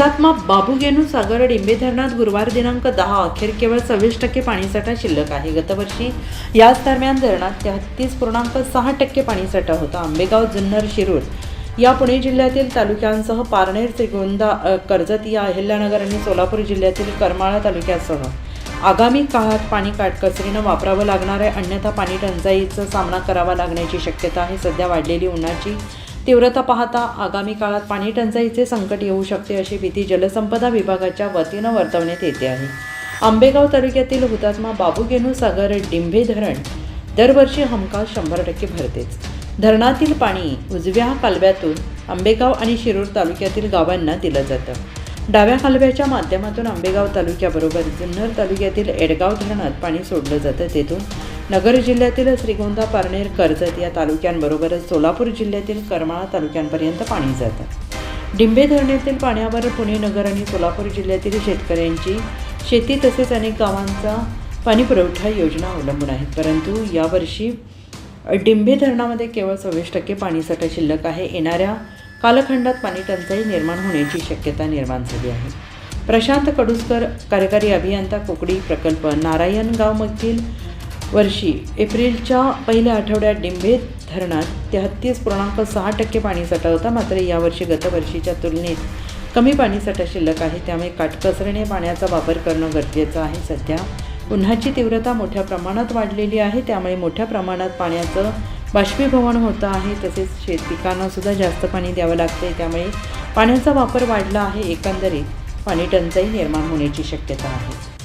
हुतात्मा बाबू गेनू सागर डिंबे धरणात गुरुवार दिनांक दहा अखेर केवळ सव्वीस टक्के पाणीसाठा शिल्लक आहे. गतवर्षी याच दरम्यान धरणात तेहतीस पूर्णांक सहा टक्के पाणीसाठा होता. आंबेगाव जुन्नर शिरूर या पुणे जिल्ह्यातील तालुक्यांसह पारनेर श्रीगोंदा कर्जत या अहिल्यानगर आणि सोलापूर जिल्ह्यातील करमाळा तालुक्यासह आगामी काळात पाणी काटकसरीनं वापरावं लागणार आहे. अन्यथा पाणी टंचाईचा सामना करावा लागण्याची शक्यता आहे. सध्या वाढलेली उन्हाची तीव्रता पाहता आगामी काळात पाणी टंचाईचे संकट येऊ शकते अशी भीती जलसंपदा विभागाच्या वतीनं वर्तवण्यात येते आहे. आंबेगाव तालुक्यातील हुतात्मा बाबूगेनू सागर डिंभे धरण दरवर्षी हमखास शंभर टक्के भरतेच. धरणातील पाणी उजव्या कालव्यातून आंबेगाव आणि शिरूर तालुक्यातील गावांना दिलं जातं. डाव्या कालव्याच्या माध्यमातून आंबेगाव तालुक्याबरोबर जुन्नर तालुक्यातील एडगाव धरणात पाणी सोडलं जातं. तेथून नगर जिल्ह्यातील श्रीगोंदा पारनेर कर्जत या तालुक्यांबरोबरच सोलापूर जिल्ह्यातील करमाळा तालुक्यांपर्यंत पाणी जातं. डिंबे धरणातील पाण्यावर पुणे नगर आणि सोलापूर जिल्ह्यातील शेतकऱ्यांची शेती तसेच अनेक गावांचा पाणी पुरवठा योजना अवलंबून आहेत परंतु यावर्षी डिंबे धरणामध्ये केवळ सव्वीस टक्के पाणीसाठा शिल्लक आहे. येणाऱ्या कालखंडात पाणी टंचाई निर्माण होण्याची शक्यता निर्माण झाली आहे. प्रशांत कडुसकर कार्यकारी अभियंता कोकडी प्रकल्प नारायणगावमधील वर्षी एप्रिलच्या पहिल्या आठवड्यात डिंबे धरणात तेहत्तीस पूर्णांक सहा टक्के पाणीसाठा होता मात्र यावर्षी गतवर्षीच्या तुलनेत कमी पाणीसाठा शिल्लक आहे. त्यामुळे काटकसरीने पाण्याचा वापर करणं गरजेचं आहे. सध्या उन्हाची तीव्रता मोठ्या प्रमाणात वाढलेली आहे. त्यामुळे मोठ्या प्रमाणात पाण्याचं बाष्पीभवन होतं आहे. तसेच शेत पिकांनासुद्धा जास्त पाणी द्यावं लागते त्यामुळे पाण्याचा वापर वाढला आहे. एकंदरीत पाणी टंचाई निर्माण होण्याची शक्यता आहे.